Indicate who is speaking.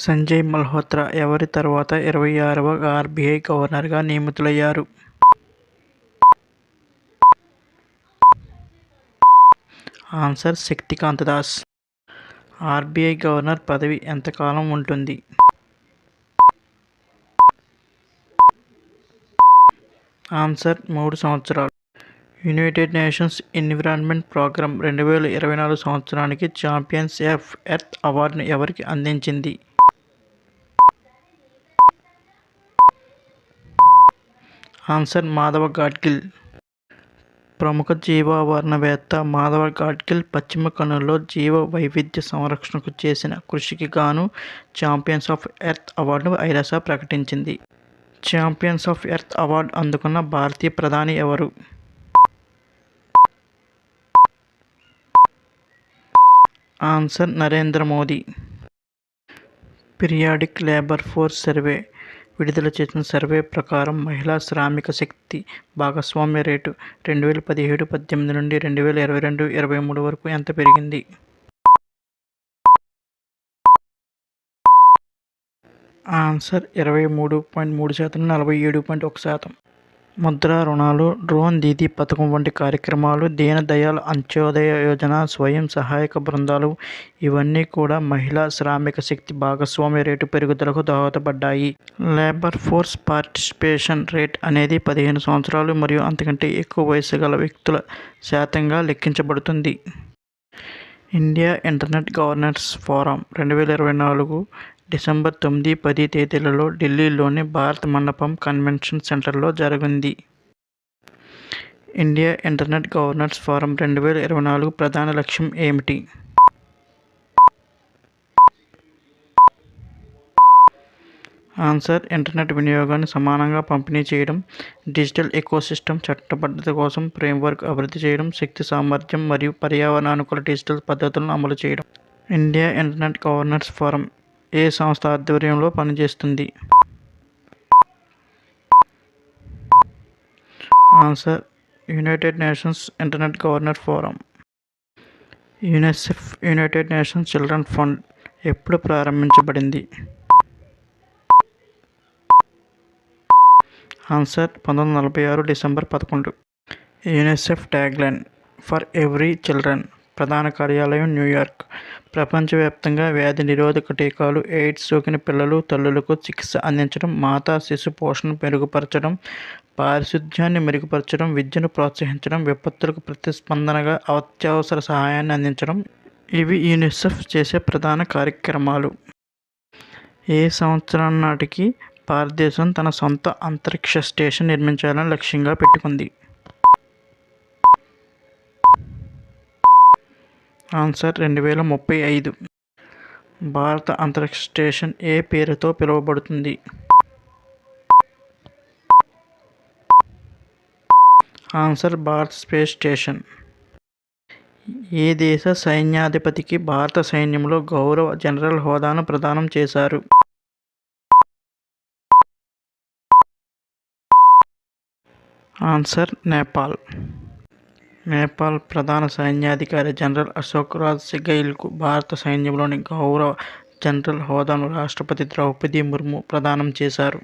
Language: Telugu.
Speaker 1: సంజయ్ మల్హోత్రా ఎవరి తర్వాత ఇరవై ఆరవ ఆర్బీఐ గవర్నర్గా నియమితులయ్యారు? Answer Shaktikanta Das. RBI governor పదవి ఎంతకాలం ఉంటుంది? ఆన్సర్ మూడు సంవత్సరాలు. యునైటెడ్ నేషన్స్ ఎన్విరాన్మెంట్ ప్రోగ్రాం రెండు వేల ఇరవై నాలుగు సంవత్సరానికి ఛాంపియన్స్ ఎఫ్ ఎర్త్ అవార్డును ఎవరికి అందించింది? ఆన్సర్ మాధవ గాడ్గిల్ ప్రముఖ జీవావరణవేత్త మాధవ గాడ్గిల్ పశ్చిమ కనుల్లో జీవ వైవిధ్య సంరక్షణకు చేసిన కృషికి గాను ఛాంపియన్స్ ఆఫ్ ఎర్త్ అవార్డును ఐరాస ప్రకటించింది. ఛాంపియన్స్ ఆఫ్ ఎర్త్ అవార్డు అందుకున్న భారతీయ ప్రధాని ఎవరు? Answer Narendra Modi. Periodic labour force survey. విడుదల చేసిన సర్వే ప్రకారం మహిళా శ్రామిక శక్తి భాగస్వామ్య రేటు రెండు వేల పదిహేడు పద్దెనిమిది నుండి రెండు వేల ఇరవై రెండు ఇరవై మూడు వరకు ఎంత పెరిగింది? ఆన్సర్ ఇరవై మూడు పాయింట్ మూడు శాతం నలభై ఏడు పాయింట్ ఒక శాతం. ముద్ర రుణాలు డ్రోన్ దీదీ పథకం వంటి కార్యక్రమాలు దీన దయాళ్ అంత్యోదయ యోజన స్వయం సహాయక బృందాలు ఇవన్నీ కూడా మహిళా శ్రామిక శక్తి భాగస్వామ్య రేటు పెరుగుదలకు దోహదపడ్డాయి. లేబర్ ఫోర్స్ పార్టిసిపేషన్ రేట్ అనేది పదిహేను సంవత్సరాలు మరియు అంతకంటే ఎక్కువ వయసు గల వ్యక్తుల శాతంగా లెక్కించబడుతుంది. ఇండియా ఇంటర్నెట్ గవర్నెన్స్ ఫోరం రెండు వేల ఇరవై నాలుగు డిసెంబర్ తొమ్మిది పది తేదీలలో ఢిల్లీలోని భారత్ మండపం కన్వెన్షన్ సెంటర్లో జరిగింది ఇండియా ఇంటర్నెట్ గవర్నెన్స్ ఫోరం రెండు వేల ఇరవై నాలుగు ప్రధాన లక్ష్యం ఏమిటి? ఆన్సర్ ఇంటర్నెట్ వినియోగాన్ని సమానంగా పంపిణీ చేయడం డిజిటల్ ఎకోసిస్టమ్ చట్టబద్ధత కోసం ఫ్రేమ్వర్క్ అభివృద్ధి చేయడం శక్తి సామర్థ్యం మరియు పర్యావరణ అనుకూల డిజిటల్ పద్ధతులను అమలు చేయడం. ఇండియా ఇంటర్నెట్ గవర్నెన్స్ ఫోరం ఏ సంస్థ ఆధ్వర్యంలో పనిచేస్తుంది? Answer United Nations Internet governor Forum UNICEF United Nations Children Fund ఎప్పుడు ప్రారంభించబడింది? ఆన్సర్ పంతొమ్మిది వందల నలభై ఆరు డిసెంబర్ పదకొండు. UNICEF tagline for every children ప్రధాన కార్యాలయం న్యూయార్క్ ప్రపంచవ్యాప్తంగా వ్యాధి నిరోధక టీకాలు ఎయిడ్స్ సోకిన పిల్లలు తల్లులకు చికిత్స అందించడం మాతా శిశు పోషణ మెరుగుపరచడం పారిశుధ్యాన్ని మెరుగుపరచడం విద్యను ప్రోత్సహించడం విపత్తులకు ప్రతిస్పందనగా అత్యవసర సహాయాన్ని అందించడం ఇవి యూనిసెఫ్ చేసే ప్రధాన కార్యక్రమాలు. ఏ సంవత్సరం నాటికి భారతదేశం తన సొంత అంతరిక్ష స్టేషన్ నిర్మించాలని లక్ష్యంగా పెట్టుకుంది. ఆన్సర్ రెండు వేల ముప్పై ఐదు. భారత అంతరిక్ష స్టేషన్ ఏ పేరుతో పిలువబడుతుంది? Answer Bharat space station. ఏ దేశ సైన్యాధిపతికి భారత సైన్యంలో గౌరవ జనరల్ హోదాను ప్రదానం చేశారు? ఆన్సర్ నేపాల్. నేపాల్ ప్రధాన సైన్యాధికారి జనరల్ అశోక్ రాజ్ సిగైల్కు భారత సైన్యంలోని గౌరవ జనరల్ హోదాను రాష్ట్రపతి ద్రౌపది ముర్ము ప్రదానం చేశారు.